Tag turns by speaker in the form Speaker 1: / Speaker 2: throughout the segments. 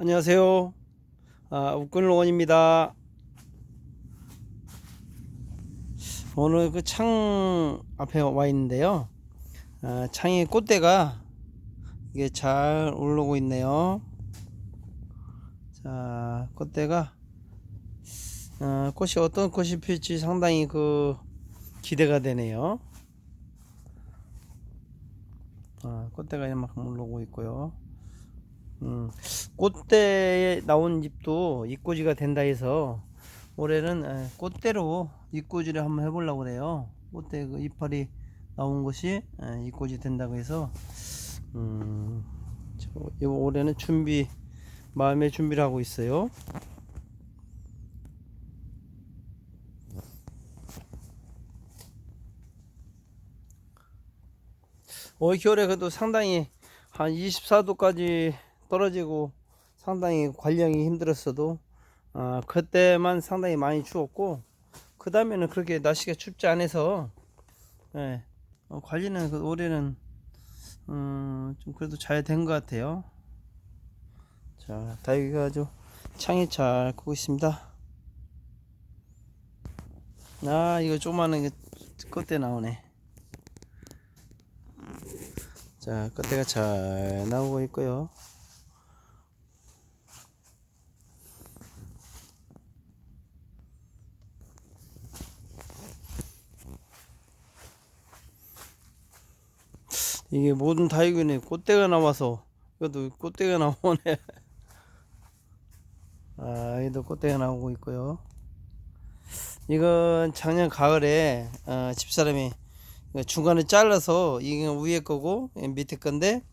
Speaker 1: 안녕하세요. 아, 웃근로원입니다. 오늘 그 창 앞에 와 있는데요. 아, 창에 꽃대가 이게 잘 오르고 있네요. 자, 꽃대가 어, 꽃이 어떤 꽃이 필지 상당히 그 기대가 되네요. 아, 꽃대가 이만큼 오르고 있고요. 음, 꽃대에 나온 잎도 이꼬지가 된다 해서 올해는 에, 꽃대로 이꼬지를 한번 해보려고 그래요. 꽃대 그 이파리 나온 것이 에, 이꼬지 된다고 해서 음, 올해는 준비 마음의 준비를 하고 있어요. 올 겨울에 그래도 상당히 한 24도까지 떨어지고 상당히 관리하기 힘들었어도 아, 그때만 상당히 많이 추웠고 그 다음에는 그렇게 날씨가 춥지 않아서 예, 어, 관리는 그 올해는 음, 좀 그래도 잘 된 것 같아요. 자, 다육이가 아주 창이 잘 크고 있습니다. 아, 이거 조그마한 게 끝에 나오네. 자, 끝에가 잘 나오고 있고요. 이게 모든 다육이네 꽃대가 나와서 이것도 꽃대가 나오네. 아, 여기도 꽃대가 나오고 있고요. 이건 작년 가을에 어, 집사람이 중간에 잘라서 이게 위에 거고 이 밑에 건데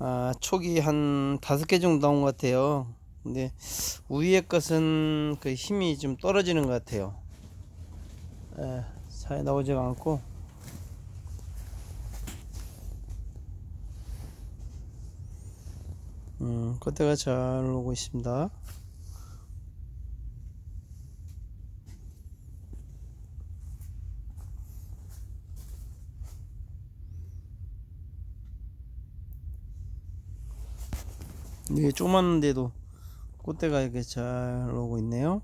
Speaker 1: 아, 촉이 한 다섯 개 정도 나온 것 같아요. 근데 위에 것은 그 힘이 좀 떨어지는 것 같아요. 에, 잘 나오지가 않고 음, 그때가 잘 오고 있습니다. 이게 조만데도 꽃대가 이렇게 잘 오고 있네요.